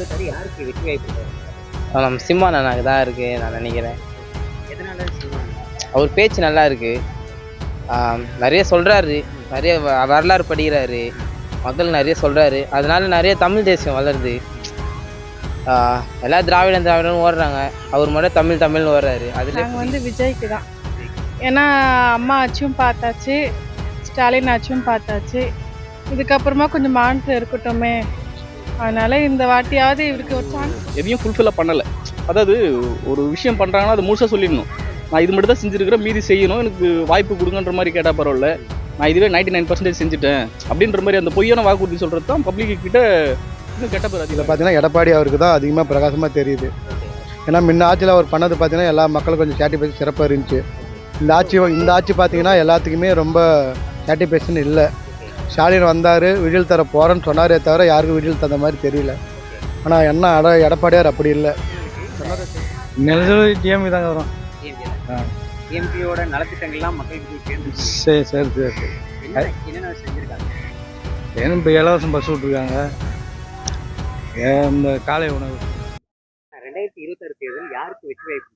இருபத்தாறு யாருக்கு வெற்றி வாய்ப்பு இருக்கு? நம்ம சிம்மா நானாக்கு தான் இருக்கு நான் நினைக்கிறேன். எதனால அவர் பேச்சு நல்லா இருக்கு. ஆம், நிறைய சொல்றாரு. நிறைய வ- வரலாறு படிக்கிறாரு. மக்கள் நிறைய சொல்றாரு. அதனால நிறைய தமிழ் தேசியம் வளருது. ஆ, எல்லாம் திராவிடம் திராவிடம் ஓடுறாங்க. அவர் மட்டும் தமிழ் தமிழ்னு ஓடுறாரு. அதுல நாங்கள் வந்து விஜய்க்கு தான். ஏன்னா அம்மா ஆச்சும் பார்த்தாச்சு. ஸ்டாலின் ஆச்சும் பார்த்தாச்சு. இதுக்கப்புறமா கொஞ்சம் மாநிலத்தில் இருக்கட்டுமே. அதனால இந்த வாட்டியாவது இவருக்கு ஒரு சான்ஸ் எதையும் ஃபுல்ஃபில்லாக பண்ணலை. அதாவது ஒரு விஷயம் பண்ணுறாங்கன்னா அது முழுசாக சொல்லிடணும். நான் இது மட்டும் தான் செஞ்சுருக்கிறேன் மீதி செய்யணும் எனக்கு வாய்ப்பு கொடுங்கன்ற மாதிரி கேட்டால் பரவாயில்ல. நான் இதுவே நைன்டி நைன் பர்சன்டேஜ் செஞ்சுட்டேன் அப்படின்ற மாதிரி அந்த பொய்யான வாக்குறுதி சொல்கிறது தான் பப்ளிக் கிட்ட இன்னும் கெட்ட பேர் பார்த்தீங்கன்னா எடப்பாடி அவருக்கு தான் அதிகமாக பிரகாசமாக தெரியுது. ஏன்னா முன்ன ஆட்சியில் அவர் பண்ணது பார்த்தீங்கன்னா எல்லா மக்களும் கொஞ்சம் சாட்டிஸ்ஃபேக்ஷன் சிறப்பாக இருந்துச்சு. இந்த ஆட்சி இந்த ஆட்சி பார்த்தீங்கன்னா எல்லாத்துக்குமே ரொம்ப சாட்டிஸ்ஃபேக்ஷன் இல்லை. ஸ்டாலின் வந்தார் விடியல் தர போகிறேன்னு சொன்னாரே தவிர யாருக்கும் விடியல் தந்த மாதிரி தெரியல. ஆனால் என்ன அட எடப்பாடியார் அப்படி இல்லை. நெல்சல் டிஎம்கே தாங்க வரும் டிஎம்கேயோட நலத்திட்டங்கள்லாம் மக்களுக்கு சேர்ந்து சரி சரி சரி என்ன என்னென்ன செஞ்சிருக்காங்க? ஏன்னா இப்போ இலவசம் பஸ் விட்ருக்காங்க ஏன் இந்த காலை உணவு? ரெண்டாயிரத்தி இருபத்தாறு தேர்தல் யாருக்கு வெற்றி வாய்ப்பு?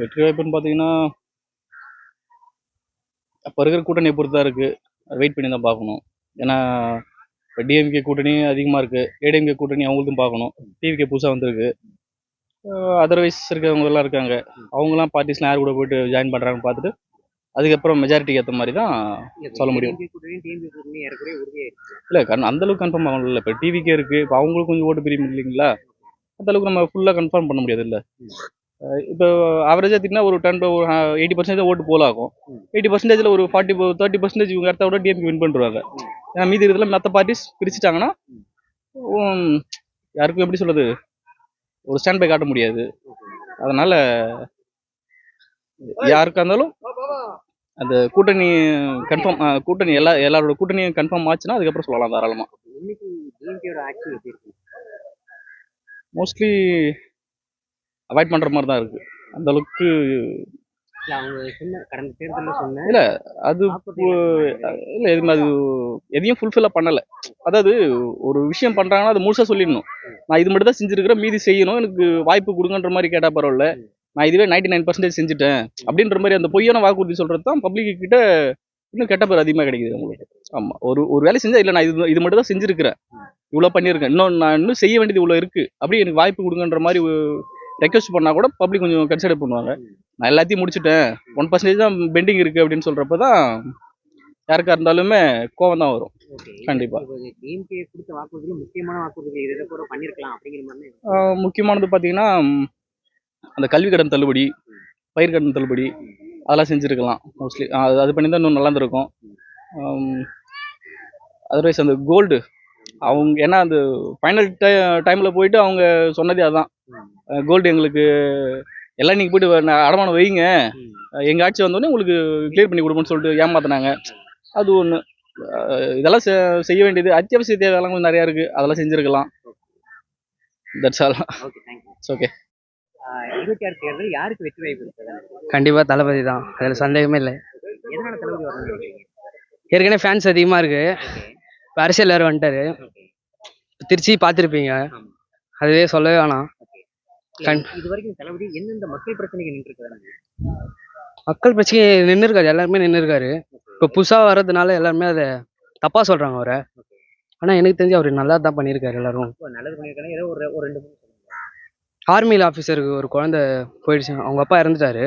வெற்றி வாய்ப்புன்னு பார்த்தீங்கன்னா அப்போ இருக்கிற கூட்டணியை பொறுத்து தான் இருக்குது வெயிட் பண்ணி தான் பார்க்கணும். ஏன்னா இப்போ டிஎம்கே கூட்டணி அதிகமாக இருக்குது ஏடிஎம்கே கூட்டணி அவங்களுக்கும் பார்க்கணும். டிவிகே புதுசாக வந்திருக்கு. அதர்வைஸ் இருக்கிறவங்க எல்லாம் இருக்காங்க. அவங்களாம் பார்ட்டிஸ்லாம் யார் கூட போயிட்டு ஜாயின் பண்ணுறாங்கன்னு பார்த்துட்டு அதுக்கப்புறம் மெஜாரிட்டிக்கு ஏற்ற மாதிரி தான் சொல்ல முடியும். இல்லை கண் அந்த அளவுக்கு கன்ஃபார்ம் ஆகணும்ல இப்போ டிவிக்கே இருக்குது இப்போ அவங்களுக்கு கொஞ்சம் ஓட்டு பிரியும் இல்லைங்களா? அந்த அளவுக்கு நம்ம ஃபுல்லாக கன்ஃபார்ம் பண்ண முடியாது இல்லை இப்போ ஆவரேஜாக திட்டினா ஒரு டென் ஒரு எயிட்டி பர்சன்டேஜ் ஓட்டு போல் ஆகும். எயிட்டி பர்சன்டேஜில் ஒரு ஃபார்ட்டி தேர்ட்டி பர்சன்டேஜ் இவங்க இடத்த விட டிஎம்கே வின் பண்ணுறாங்க ஏன்னா மீதி இதில் மற்ற பார்ட்டிஸ் பிரிச்சுட்டாங்கன்னா யாருக்கும் எப்படி சொல்கிறது ஒரு ஸ்டாண்ட் பை காட்ட முடியாது. அதனால யாருக்கா இருந்தாலும் அந்த கூட்டணி கன்ஃபார்ம் கூட்டணி எல்லா எல்லாரோட கூட்டணியும் கன்ஃபார்ம் ஆச்சுன்னா அதுக்கப்புறம் சொல்லலாம் தாராளமாக மோஸ்ட்லி அவாய்ட் பண்ணுற மாதிரி தான் இருக்குது அந்த அளவுக்கு இல்ல அது இல்லை எதுவுமே அது எதையும் ஃபுல்ஃபில்லாக பண்ணலை. அதாவது ஒரு விஷயம் பண்ணுறாங்கன்னா அது முழுசாக சொல்லிடணும். நான் இது மட்டும் தான் செஞ்சுருக்கிறேன் மீதி செய்யணும் எனக்கு வாய்ப்பு கொடுங்கன்ற மாதிரி கேட்டால் பரவாயில்ல. நான் இதுவே நைன்டி நைன் பர்சன்டேஜ் செஞ்சுட்டேன் அப்படின்ற மாதிரி அந்த பொய்யான வாக்குறுதி சொல்கிறது தான் பப்ளிக் கிட்ட இன்னும் கெட்ட பேர் அதிகமாக கிடைக்குது உங்களுக்கு ஆமாம் ஒரு ஒரு வேலை செஞ்சா இல்லை நான் இது இது மட்டும் தான் செஞ்சுருக்கிறேன். இவ்வளோ பண்ணியிருக்கேன். இன்னும் நான் இன்னும் செய்ய வேண்டியது இவ்வளோ இருக்குது அப்படி எனக்கு வாய்ப்பு கொடுங்கன்ற மாதிரி ரெக்வஸ்ட் பண்ணால் கூட பப்ளிக் கொஞ்சம் கன்சிடர் பண்ணுவாங்க. நான் எல்லாத்தையும் முடிச்சுட்டேன். ஒன் பர்சன்டேஜ் தான் பெண்டிங் இருக்குது அப்படின்னு சொல்கிறப்ப தான் யாருக்கா இருந்தாலுமே கோவம் தான் வரும். கண்டிப்பா. முக்கியமானது பார்த்தீங்கன்னா அந்த கல்வி கடன் தள்ளுபடி பயிர் கடன் தள்ளுபடி அதெல்லாம் செஞ்சுருக்கலாம். மோஸ்ட்லி அது அது பண்ணி தான் இன்னும் நல்லா இருந்திருக்கும். அதர்வைஸ் அந்த கோல்டு அவங்க ஏன்னா அந்த ஃபைனல் டை டைமில் போயிட்டு அவங்க சொன்னதே அதான். கோல்டு எங்களுக்கு எல்லாம் நீங்கள் போயிட்டு அடமானம் வைங்க. எங்கள் ஆட்சி வந்தோடனே உங்களுக்கு கிளியர் பண்ணி கொடுப்போம்னு சொல்லிட்டு ஏமாத்தினாங்க. அது ஒன்று இதெல்லாம் செ- செய்ய வேண்டியது அத்தியாவசிய தேவையெல்லாம் கொஞ்சம் நிறையா இருக்குது அதெல்லாம் செஞ்சுருக்கலாம். தட்ஸ் ஆல் ஓகே இருபத்தி ஆறு தேர்தல் யாருக்கு வெற்றி வாய்ப்பு இருக்கு கண்டிப்பா தளபதி தான். அதுல சந்தேகமே இல்லை. ஏற்கனவே ஃபேன்ஸ் அதிகமா இருக்கு. இப்போ அரசியல் வேறு வந்துட்டாரு. திருச்சி பார்த்துருப்பீங்க. அதுவே சொல்லவே வேணாம். இது வரைக்கும் தளபதி எந்தெந்த மக்கள் பிரச்சனைக்கு நின்று இருக்காங்க மக்கள் பிரச்சனை நின்று இருக்காரு எல்லாருமே நின்று இருக்காரு இப்போ புதுசாக வர்றதுனால எல்லாருமே அதை தப்பா சொல்றாங்க அவரை. ஆனா எனக்கு தெரிஞ்சு அவர் நல்லா தான் பண்ணியிருக்காரு எல்லாரும். நல்லது பண்ணியிருக்காங்க ஏதோ ஒரு ஒரு ரெண்டு ஆர்மியில் ஆஃபீஸருக்கு ஒரு குழந்தை போயிடுச்சு. அவங்க அப்பா இறந்துட்டாரு.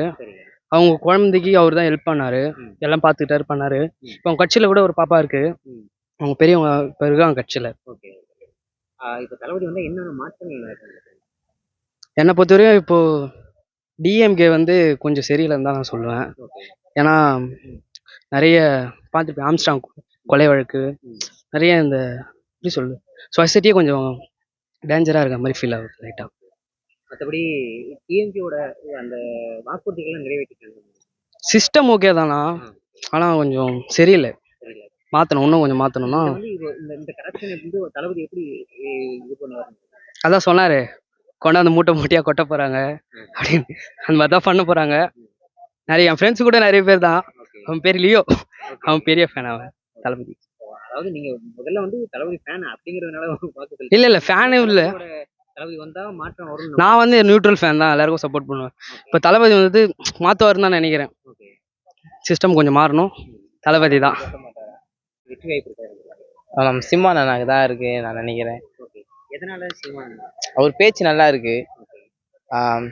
அவங்க குழந்தைக்கு அவர் தான் ஹெல்ப் பண்ணாரு. எல்லாம் பார்த்துக்கிட்டாரு பண்ணாரு. இப்போ அவங்க கட்சியில் கூட ஒரு பாப்பா இருக்கு. அவங்க பெரியவங்க இப்போ இருக்காங்க கட்சியில். ஓகே. இப்போ தளபதி வந்து என்னென்ன மாற்றங்கள் என்னை பொறுத்தவரையும் இப்போ டிஎம்கே வந்து கொஞ்சம் சரியில்லைன்னு தான் நான் சொல்லுவேன். ஏன்னா நிறைய பார்த்துருப்பேன் ஆம்ஸ்டாங் கொலை வழக்கு நிறைய இந்த எப்படி சொல்லு சொசைட்டியே கொஞ்சம் டேஞ்சராக இருக்க மாதிரி ஃபீல் ஆகுது லைட்டாக மற்றபடி டிஎம்கேவோட அந்த வாக்குறுதிகள்லாம் நிறைவேற்றிட்டாங்க சிஸ்டம் ஓகே தானா? ஆனால் கொஞ்சம் சரியில்லை. மாற்றணும் இன்னும் கொஞ்சம் மாற்றணும்னா இந்த கரப்ஷன் தளபதி எப்படி இது பண்ணுவார்? அதான் சொன்னாரு கொண்டாந்து மூட்டை மூட்டையாக கொட்ட போகிறாங்க அப்படின்னு அந்த மாதிரி தான் பண்ண போகிறாங்க நிறைய என் ஃப்ரெண்ட்ஸ் கூட நிறைய பேர் தான். அவன் பேர் லியோ. அவன் பெரிய ஃபேன் அவன் தளபதி. அதாவது நீங்க முதல்ல வந்து தளபதி ஃபேன் அப்படிங்கறதுனால இல்ல, இல்ல, fan ஏ இல்ல. தளபதி வந்தா மாற்றம் வரும் நான் வந்து நியூட்ரல் ஃபேன் தான் எல்லாருக்கும் சப்போர்ட் பண்ணுவேன். இப்போ தளபதி வந்து மாற்றுவாருன்னு தான் நினைக்கிறேன். சிஸ்டம் கொஞ்சம் மாறணும். தளபதி தான். சிம்மான் அண்ணாக்கு தான் இருக்கு நான் நினைக்கிறேன். எதனால சீமான் அவர் பேச்சு நல்லா இருக்கு.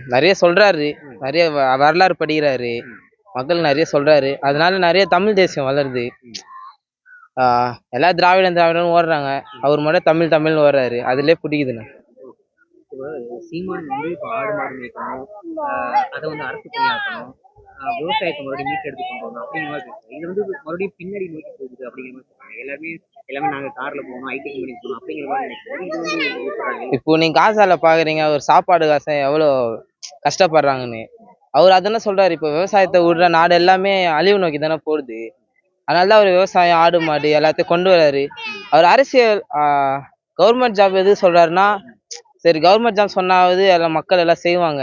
நிறைய சொல்றாரு. நிறைய வரலாறு படிக்கிறாரு. மக்கள் நிறைய சொல்றாரு. அதனால நிறைய தமிழ் தேசியம் வளருது. ஆஹ் எல்லா திராவிடம் திராவிடம் ஓடுறாங்க. அவர் மட்டும் தமிழ் தமிழ்னு ஓடுறாரு. அதுலயே பிடிக்குதுண்ணே சீமான் வந்து இப்போ ஆடு மாடு மேய்க்கணும். ஆஹ் அதை வந்து அரசு பணியாக்கணும் விவசாயத்தை மறுபடியும் மீட்டெடுத்து கொண்டு வரணும் அப்படிங்கிற மாதிரி இது வந்து மறுபடியும் பின்னாடி நோக்கி போகுது அப்படிங்கிற மாதிரி சொல்றாங்க. எல்லாமே எல்லாமே நாங்க கார்ல போகணும் ஐடி கம்பெனி போகணும் அப்படிங்கிற மாதிரி நினைக்கிறோம். இப்போ நீங்க காசால பாக்குறீங்க அவர் சாப்பாடு காசை எவ்வளவு கஷ்டப்படுறாங்கன்னு. அவர் அதெல்லாம் சொல்றாரு இப்போ விவசாயத்தை விடுற நாடு எல்லாமே அழிவு நோக்கி தானே போடுது அதனால தான் அவர் விவசாயம் ஆடு மாடு எல்லாத்தையும் கொண்டு வராரு. அவர் அரசியல் கவர்மெண்ட் ஜாப் எது சொல்றாருன்னா சரி கவர்மெண்ட் ஜாப் சொன்னாவது எல்லாம் மக்கள் எல்லாம் செய்வாங்க.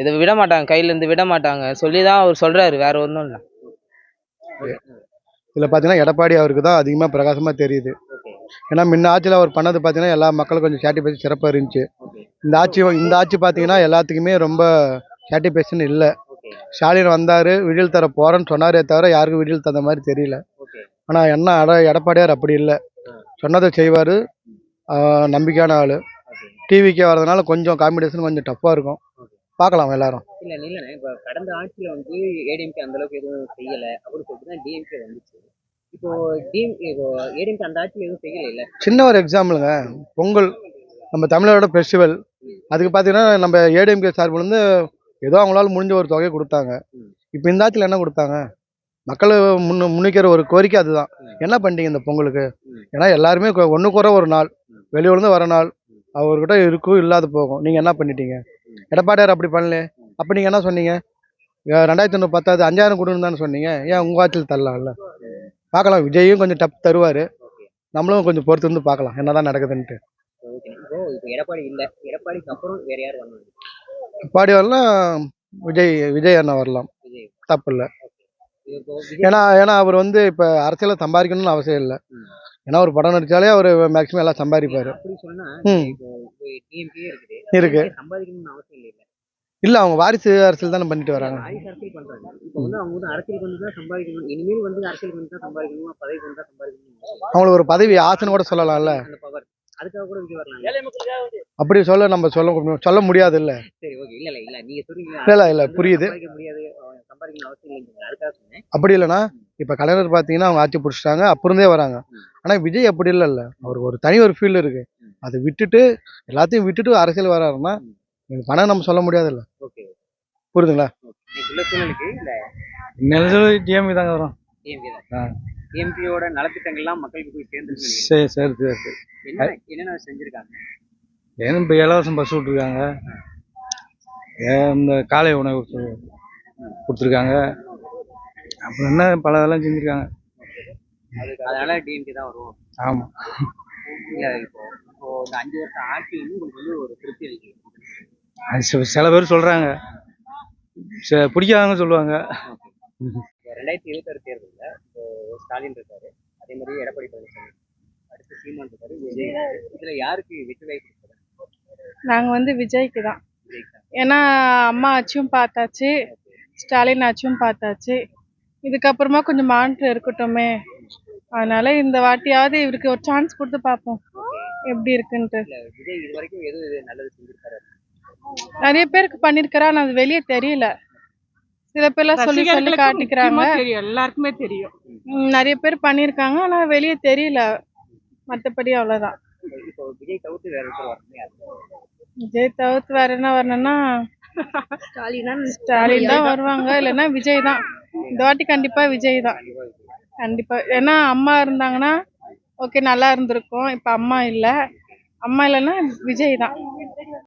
இதை விட மாட்டாங்க கையிலேருந்து விட மாட்டாங்க சொல்லி தான் அவர் சொல்கிறாரு வேற ஒன்றும் இல்லை. இதில் பார்த்தீங்கன்னா எடப்பாடி அவருக்கு தான் அதிகமாக பிரகாசமாக தெரியுது. ஏன்னா முன்ன ஆட்சியில் அவர் பண்ணது பார்த்தீங்கன்னா எல்லா மக்களும் கொஞ்சம் சாட்டிஃபைஸ் சிறப்பாக இருந்துச்சு. இந்த ஆட்சி இந்த ஆட்சி பார்த்தீங்கன்னா எல்லாத்துக்குமே ரொம்ப சாட்டிஸ்ஃபேக்ஷன் இல்லை. ஸ்டாலின் வந்தார் விடியல் தர போகிறேன்னு சொன்னாரே தவிர யாருக்கும் விடியல் தந்த மாதிரி தெரியல. ஆனால் என்ன அட எடப்பாடியார் அப்படி இல்லை. சொன்னதை செய்வார் நம்பிக்கையான ஆள். டிவிக்கே வரதுனால கொஞ்சம் காம்படிஷன் கொஞ்சம் டஃப்பாக இருக்கும். பார்க்கலாம் எல்லாரும். இல்ல இல்லண்ணே இப்ப கடந்த ஆட்சியில வந்து ஏடிஎம்கே அந்த அளவுக்கு எதுவும் செய்யல. அப்படின்னு சொல்லிட்டு தான் டிஎம்கே வந்துச்சு. இப்போ டிஎம் இப்போ ஏடிஎம்கே அந்த ஆட்சியில எதுவும் செய்யல இல்ல சின்ன ஒரு எக்ஸாம்பிளுங்க பொங்கல் நம்ம தமிழரோட ஃபெஸ்டிவல் அதுக்கு பார்த்தீங்கன்னா நம்ம ஏடிஎம்கே சார்பிலேருந்து ஏதோ அவங்களால முடிஞ்ச ஒரு தொகையை கொடுத்தாங்க. இப்போ இந்த ஆட்சியில் என்ன கொடுத்தாங்க? மக்கள் முன்னு முன்னிக்கிற ஒரு கோரிக்கை அதுதான். என்ன பண்ணிட்டீங்க இந்த பொங்கலுக்கு? ஏன்னா எல்லாருமே ஒன்று குறை ஒரு நாள் வெளியூர்லேருந்து வர நாள் அவர்கிட்ட இருக்கும் இல்லாத போகும். நீங்கள் என்ன பண்ணிட்டீங்க? எடப்பாடியார் அப்படி பண்ணல. அப்போ நீங்கள் என்ன சொன்னீங்க? ரெண்டாயிரத்தி ஒன்று பத்தாவது அஞ்சாயிரம் கொடுன்னு தானே சொன்னீங்க. ஏன் உங்கள் ஆட்சியில் தரலாம்ல பார்க்கலாம். விஜயும் கொஞ்சம் டப் தருவார். நம்மளும் கொஞ்சம் பொறுத்து வந்து பார்க்கலாம். என்னதான் நடக்குதுன்ட்டு. எடப்பாடி வரலாம் விஜய் விஜய் அண்ணா வரலாம். தப்பு இல்லை. ஏன்னா ஏன்னா அவர் வந்து இப்போ அரசியலில் சம்பாதிக்கணும்னு அவசியம் இல்லை. ஏன்னா ஒரு படம் நடிச்சாலே அவர் மேக்ஸிமம் எல்லாம் சம்பாதிப்பார். இருக்கு. இல்லை இல்லை அவங்க வாரிசு அரசியல் தானே பண்ணிட்டு வராங்க. ஆயுஷ் அரசியல் பண்றாங்க. இப்போ வந்து அவங்க வந்து அரசியல் வந்து தான் சம்பாதிக்கணும். இனிமேல் வந்து அரசியல் வந்து தான் சம்பாதிக்கணும். பதவி வந்து தான் சம்பாதிக்கணும் அவங்களுக்கு ஒரு பதவி ஆசைன்னு கூட சொல்லலாம்ல. அந்த பவர் அதுக்காக கூட விஜய் வரலாம் அப்படி சொல்ல நம்ம சொல்ல சொல்ல முடியாது இல்லை சரி ஓகே இல்ல இல்ல இல்ல. நீங்க சொல்றீங்க. இல்ல, இல்ல, புரியுது. அப்படி இல்லைன்னா இப்போ கலைஞர் பார்த்தீங்கன்னா அவங்க ஆட்சி பிடிச்சிட்டாங்க. அப்புறந்தே வராங்க. ஆனால் விஜய் அப்படி இல்லைல்ல. அவருக்கு ஒரு தனி ஒரு ஃபீல்டு இருக்கு. அதை விட்டுட்டு எல்லாத்தையும் விட்டுட்டு அரசியல் வராருன்னா பணம் நம்ம சொல்ல முடியாதுல்ல. ஓகே. புரியுதுங்களா? இல்ல நிலச்சல் டிஎம்கே தாங்க வரும். டிஎம்கேயோட நலத்திட்டங்கள்லாம் மக்களுக்கு போய் சேர்ந்துருக்கு சரி சரி சரி சரி. என்ன என்னென்ன செஞ்சிருக்காங்க? ஏன்னா இப்போ இலவசம் பஸ் விட்ருக்காங்க ஏன் இந்த காலை உணவு கொடுத்து- கொடுத்துருக்காங்க. அப்புறம் என்ன பல இதெல்லாம் செஞ்சுருக்காங்க. அதனால டிஎம்கே தான் வரும். ஆமாம் இல்ல இப்போ இந்த அஞ்சு வருஷம் ஆட்சி வந்து உங்களுக்கு வந்து ஒரு திருப்தி அளிக்குது. அது சில- பேர் சொல்கிறாங்க பிடிக்காதவங்க சொல்லுவாங்க. ரெண்டாயிரத்தி இருபத்தாறு தேர்தலில் ஸ்டாலின் இருக்காரு. அதே மாதிரி எடப்பாடி பழனிசாமி. அடுத்து சீமான் இருக்காரு விஜய். இதுல யாருக்கு வெற்றி வாய்ப்பு நாங்கள் வந்து விஜய்க்கு தான். ஏன்னா அம்மா ஆச்சும் பார்த்தாச்சு. ஸ்டாலின் ஆச்சும் பார்த்தாச்சு. இதுக்கப்புறமா கொஞ்சம் மாற்றம் இருக்கட்டுமே. அதனால இந்த வாட்டியாவது இவருக்கு ஒரு சான்ஸ் கொடுத்து பார்ப்போம். எப்படி இருக்குன்ட்டு. நிறைய பேருக்கு பண்ணிருக்கிறா அது வெளியே தெரியல. சில பேர்லாம் சொல்லி சொல்லி காட்டிக்கிறாங்க. எல்லாருக்குமே தெரியும். நிறைய பேர் பண்ணியிருக்காங்க ஆனால் வெளியே தெரியல. மற்றபடி அவ்வளோதான் இப்போ விஜய் தவிர்த்து வேற ஒருத்தர் வரணும் யாரு? விஜய் தவிர்த்து வேற என்ன வரணும்னா ஸ்டாலின் தான் வருவாங்க இல்லைன்னா விஜய் தான். இந்த வாட்டி கண்டிப்பா விஜய் தான். கண்டிப்பாக ஏன்னா அம்மா இருந்தாங்கன்னா ஓகே நல்லா இருந்திருக்கும். இப்போ அம்மா இல்லை. அம்மா இல்லைன்னா விஜய் தான்.